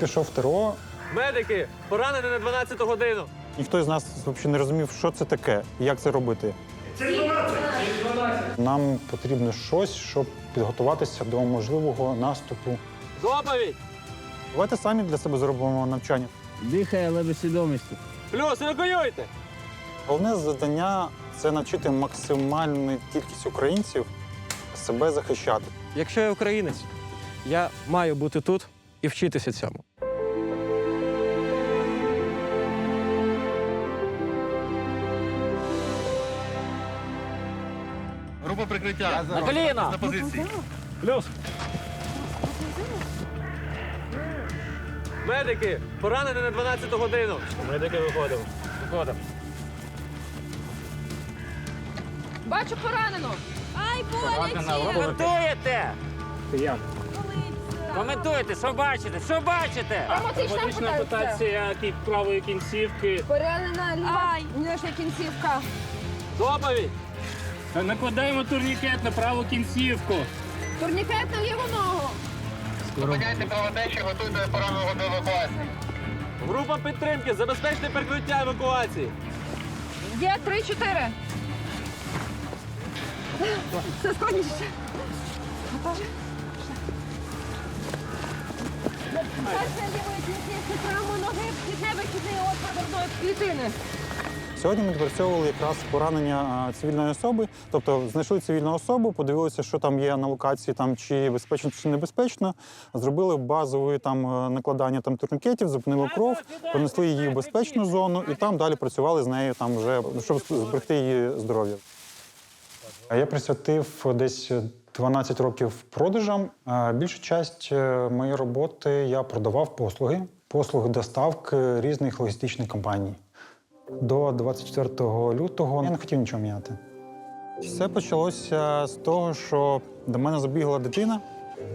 Пішов в ТРО, Медики, поранений на 12 годину. ніхто із нас взагалі не розумів, що це таке і як це робити. Нам потрібно щось, щоб підготуватися до можливого наступу. Доповідь! Давайте самі для себе зробимо навчання. Дихає, але без свідомості. Плюс, евакуюйте! Головне завдання це навчити максимальну кількість українців себе захищати. Якщо я українець, я маю бути тут і вчитися цьому. Група прикриття. На коліна! На позиції. Плюс. Медики, поранений на 12 годину. Медики виходимо. Виходимо. Бачу поранену. Ай, боляче! Коментуєте! Коментуйте, що бачите? Що бачите? Травматична ампутація. правої кінцівки. Поранена ліва нижня кінцівка. Доповідь! Накладаємо турнікет на праву кінцівку. Турнікет на ліву ногу. Зупиняйте кровотечі, готуйте пораненого до евакуації. Група підтримки, забезпечте перекриття евакуації. Є три-чотири. Все складніше. Сьогодні ми відпрацьовували якраз поранення цивільної особи, тобто знайшли цивільну особу, подивилися, що там є на локації, там чи безпечно, чи небезпечно. Зробили базове там е, накладання там турнікетів, зупинили кров, понесли її в безпечну зону і там далі працювали з нею, там вже ну, щоб зберегти її здоров'я. Я присвятив десь 12 років продажам. Більшу часть е, моєї роботи я продавав послуги, послуги доставки різних логістичних компаній. До 24 лютого я не хотів нічого міняти. Все почалося з того, що до мене забігла дитина.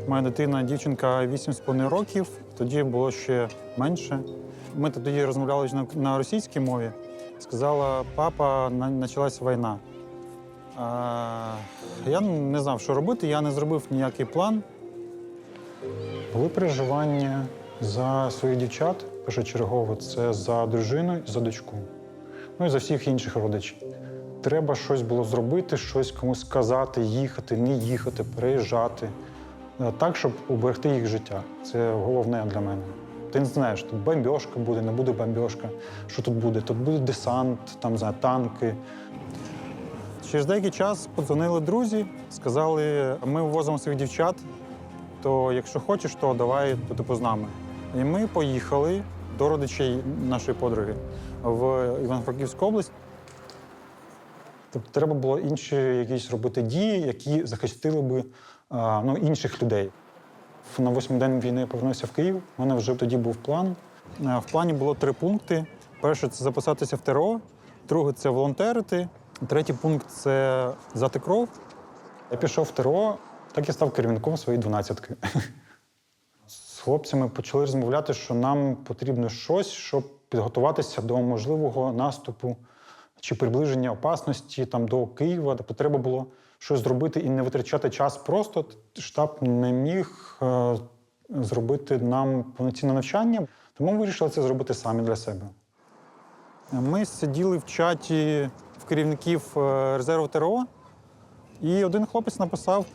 Моя дитина, дівчинка 8,5 років, тоді було ще менше. Ми тоді розмовляли на, російській мові. Сказала, папа, почалась війна. Я не знав, що робити, я не зробив ніякий план. Були переживання за своїх дівчат, першочергово це за дружину і за дочку. Ну і за всіх інших родичів. Треба щось було зробити, щось комусь сказати, їхати, не їхати, переїжджати. Е, Так, щоб уберегти їх життя. Це головне для мене. Ти не знаєш, тут бомбьошка буде, не буде бомбьошка. Що тут буде? Тут буде десант, там не знаю, танки. Через деякий час подзвонили друзі, сказали, ми вивозимо своїх дівчат, то якщо хочеш, то давай то, типу, з нами. І ми поїхали до родичей нашої подруги в Івано-Франківську область. Тобто треба було інші якісь робити дії, які захистили би ну, інших людей. На восьмий день війни я повернувся в Київ. У мене вже тоді був план. В плані було три пункти: перше це записатися в ТРО, друге це волонтерити, третій пункт це взяти кров. Я пішов в ТРО, так і став керівником своєї дванадцятки. З хлопцями почали розмовляти, що нам потрібно щось, щоб підготуватися до можливого наступу чи приближення опасності там, до Києва. Тобто треба було щось зробити і не витрачати час просто. Штаб не міг е, зробити нам повноцінне навчання, тому ми вирішили це зробити самі для себе. Ми сиділи в чаті керівників е, резерву ТРО, і один хлопець написав: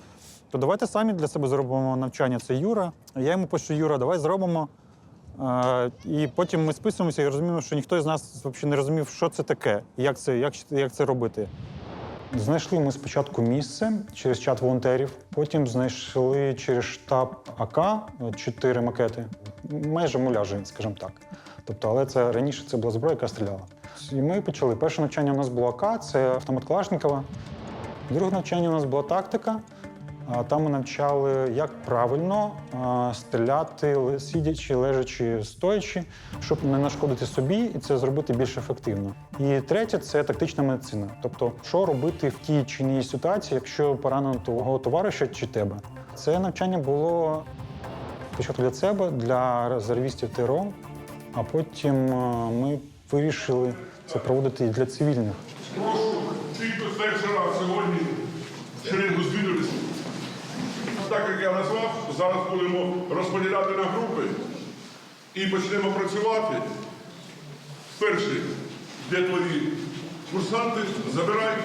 то давайте самі для себе зробимо навчання. Це Юра. Я йому пишу, Юра, давай зробимо. Е, і потім ми списуємося і розуміємо, що ніхто з нас взагалі не розумів, що це таке, як це, як, як це робити. Знайшли ми спочатку місце через чат волонтерів, потім знайшли через штаб АК е, чотири макети, майже муляжі, скажімо так. Тобто, але це раніше це була зброя, яка стріляла. І ми почали. Перше навчання у нас було АК, це автомат Калашникова. Друге навчання у нас була тактика. Там ми навчали, як правильно стріляти, сидячи, лежачи, стоячи, щоб не нашкодити собі і це зробити більш ефективно. І третє це тактична медицина. Тобто, що робити в тій чи іншій ситуації, якщо поранено твого товариша чи тебе. Це навчання було спочатку для себе, для резервістів ТРО, а потім ми вирішили це проводити і для цивільних. Прошу тих, хто перший раз сьогодні шеренгу здвинулися. Так як я назвав, зараз будемо розподіляти на групи. і почнемо працювати. Перший, де твої курсанти, забирай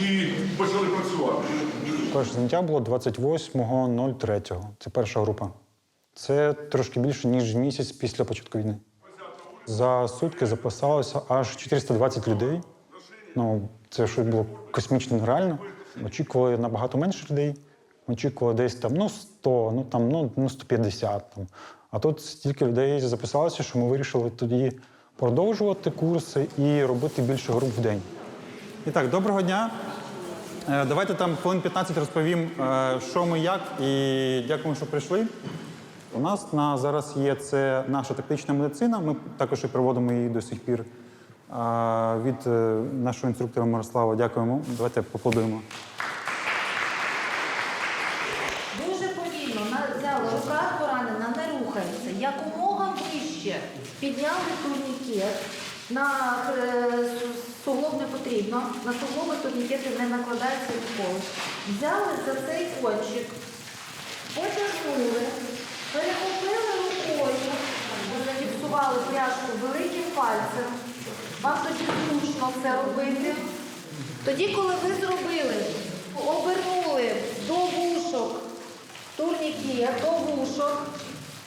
і почали працювати. Перше заняття було 28.03. Це перша група. Це трошки більше, ніж місяць після початку війни. За сутки записалося аж 420 людей. Ну, це щось було космічно нереально. Очікували набагато менше людей. Очікували десь там ну 100, ну там ну, ну 150. Там. А тут стільки людей записалося, що ми вирішили тоді продовжувати курси і робити більше груп в день. І так, доброго дня. Е, Давайте там хвилин 15 розповім, е, що ми як, і дякуємо, що прийшли. У нас на зараз є це наша тактична медицина. Ми також і проводимо її до сих пір. Від е, нашого інструктора Мирослава дякуємо. Давайте поплодуємо. Дуже повільно взяли рука поранена, не рухається. Якомога вище підняли турнікет. На е, су- суглоб не потрібно, на суглоби турнікети не накладаються ніколи. Взяли за цей кончик, потягнули, перехопили рукою, зафіксували пряжку великим пальцем. Вам тоді зручно це робити. Тоді, коли ви зробили, обернули до вушок турнікет, до вушок,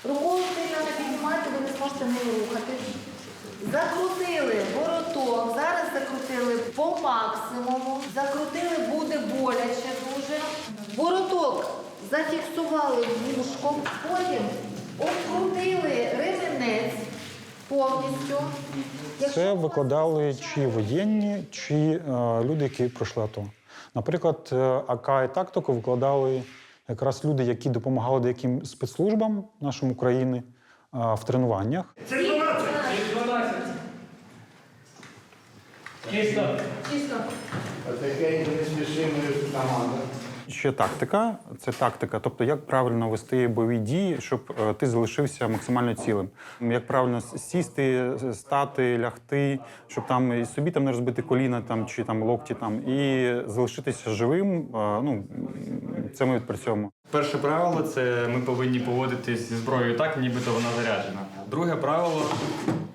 рукою сильно не піднімайте, ви не зможете ним рухатись. Закрутили вороток, зараз закрутили по максимуму, закрутили буде боляче дуже. Зафіксували вушком, потім обкрутили ремінець повністю. Якщо Це викладали чи воєнні, чи е, люди, які пройшли АТО. Наприклад, е, АК і тактику викладали якраз люди, які допомагали деяким спецслужбам нашої України е, в тренуваннях. Чисто. Чисто. Отаке неспішиме команда. Ще тактика це тактика, тобто як правильно вести бойові дії, щоб е, ти залишився максимально цілим. Як правильно сісти, стати, лягти, щоб там і собі там не розбити коліна там чи там локті, там і залишитися живим. е, Ну це ми відпрацьовуємо. Перше правило це ми повинні поводитись зі зброєю так, нібито вона заряджена. Друге правило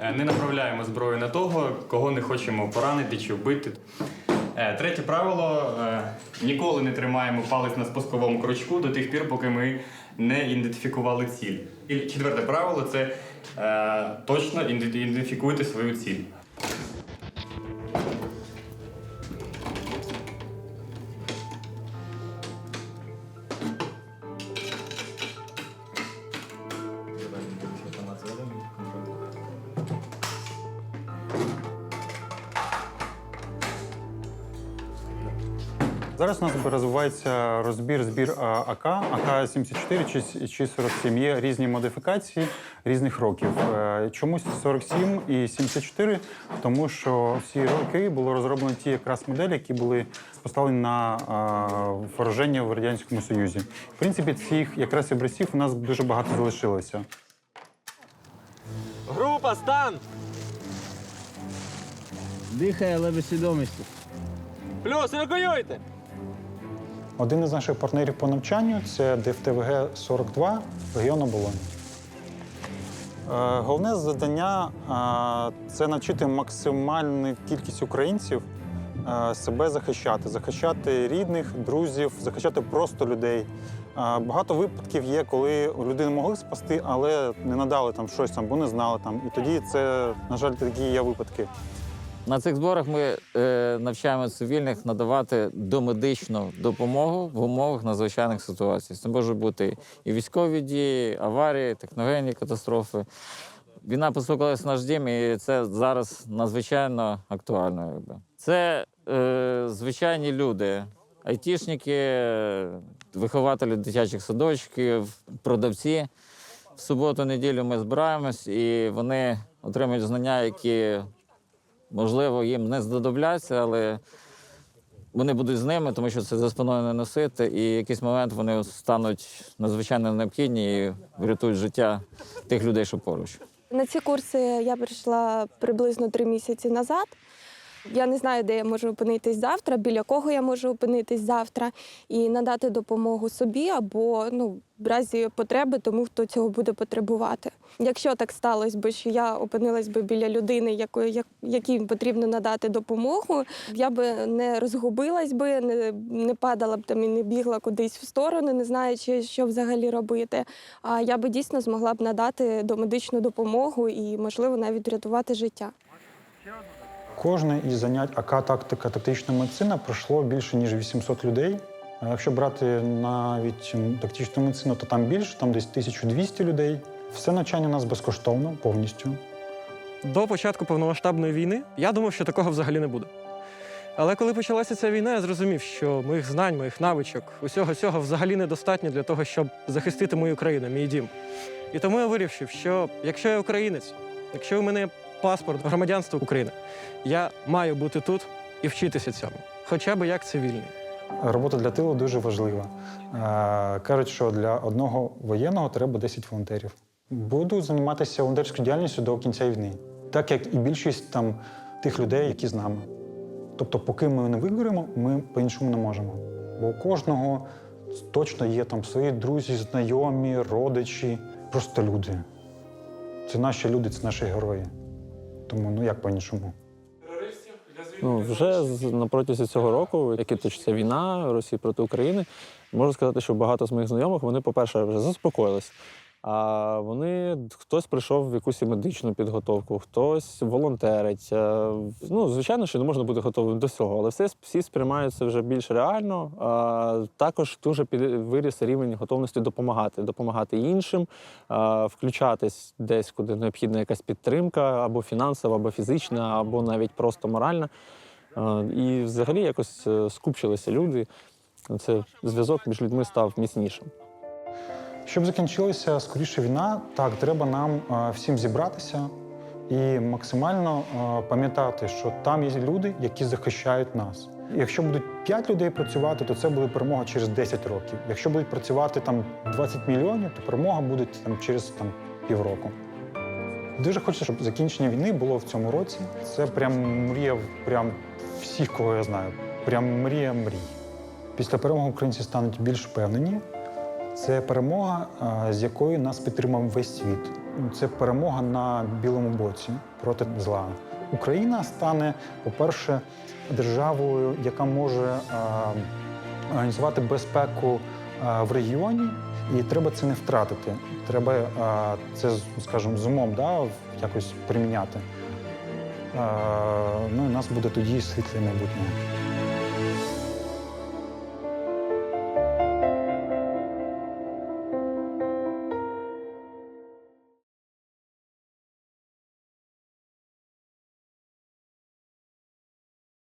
е, не направляємо зброю на того, кого не хочемо поранити чи вбити. Е, Третє правило е, ніколи не тримаємо палець на спусковому крючку до тих пір, поки ми не ідентифікували ціль. І четверте правило це е, точно іде- ідентифікуйте свою ціль. Зараз у нас розвивається розбір збір АК, АК-74 чи, чи 47. Є різні модифікації різних років. Е, Чомусь 47 і 74, тому що всі роки було розроблено ті якраз моделі, які були поставлені на а, вооруження в Радянському Союзі. В принципі, цих якраз образців у нас дуже багато залишилося. Група, стан! Дихає, але без свідомості. Плюс, евакуюйте! Один із наших партнерів по навчанню це ДФТВГ 42 регіон оболонь. Е, Головне завдання е, це навчити максимальну кількість українців е, себе захищати, захищати рідних, друзів, захищати просто людей. Багато випадків є, коли людину могли спасти, але не надали там щось там, бо не знали там. І тоді це, на жаль, такі є випадки. На цих зборах ми е, навчаємо цивільних надавати домедичну допомогу в умовах надзвичайних ситуацій. Це можуть бути і військові дії, аварії, техногенні катастрофи. Війна постукалася наш дім, і це зараз надзвичайно актуально. Якби. Це е, звичайні люди, айтішники, вихователі дитячих садочків, продавці. В суботу-неділю ми збираємось, і вони отримують знання, які можливо, їм не здодобляться, але вони будуть з ними, тому що це за спиною не носити, і в якийсь момент вони стануть надзвичайно необхідні і врятують життя тих людей, що поруч. На ці курси я прийшла приблизно три місяці назад. Я не знаю, де я можу опинитись завтра, біля кого я можу опинитись завтра, і надати допомогу собі або ну, в разі потреби тому, хто цього буде потребувати. Якщо так сталося би, що я опинилась би біля людини, якої як, якій потрібно надати допомогу, я би не розгубилась би, не, не падала б там і не бігла кудись в сторону, не знаючи, що взагалі робити. А я би дійсно змогла б надати домедичну допомогу і, можливо, навіть врятувати життя. Кожне із занять АК тактика тактична медицина пройшло більше ніж 800 людей. Якщо брати навіть тактичну медицину, то там більше, там десь 1200 людей. Все навчання у нас безкоштовно повністю. До початку повномасштабної війни я думав, що такого взагалі не буде. Але коли почалася ця війна, я зрозумів, що моїх знань, моїх навичок, усього цього взагалі недостатньо для того, щоб захистити мою країну, мій дім. І тому я вирішив, що якщо я українець, якщо у мене паспорт громадянства України, я маю бути тут і вчитися цьому, хоча б як цивільний. Робота для тилу дуже важлива. Е, кажуть, що для одного воєнного треба 10 волонтерів. Буду займатися волонтерською діяльністю до кінця війни, так як і більшість там тих людей, які з нами. Тобто, поки ми не виграємо, ми по-іншому не можемо. Бо у кожного точно є там свої друзі, знайомі, родичі, просто люди. Це наші люди, це наші герої. Тому ну як по-іншому. Ну, вже на протязі цього року, як точиться війна Росії проти України, можу сказати, що багато з моїх знайомих вони, по-перше, вже заспокоїлись. А вони хтось прийшов в якусь медичну підготовку, хтось волонтерить. Е, Ну, звичайно, що не можна бути готовим до всього, але все всі сприймаються вже більш реально. А також дуже під виріс рівень готовності допомагати, допомагати іншим, а, включатись десь, куди необхідна якась підтримка, або фінансова, або фізична, або навіть просто моральна. А, І взагалі якось е, скупчилися люди. Це зв'язок між людьми став міцнішим. Щоб закінчилася скоріше війна, так треба нам е, всім зібратися і максимально е, пам'ятати, що там є люди, які захищають нас. Якщо будуть 5 людей працювати, то це буде перемога через 10 років. Якщо будуть працювати там 20 мільйонів, то перемога буде там через там півроку. Дуже хочеться, щоб закінчення війни було в цьому році. Це прям мрія прям всіх, кого я знаю. Прям мрія мрій. Після перемоги українці стануть більш впевнені. Це перемога, з якою нас підтримав весь світ. Це перемога на білому боці проти зла. Україна стане, по-перше, державою, яка може організувати безпеку в регіоні, і треба це не втратити. Треба це, скажімо, з умом да, якось приміняти. Ну, і у нас буде тоді світле майбутнє.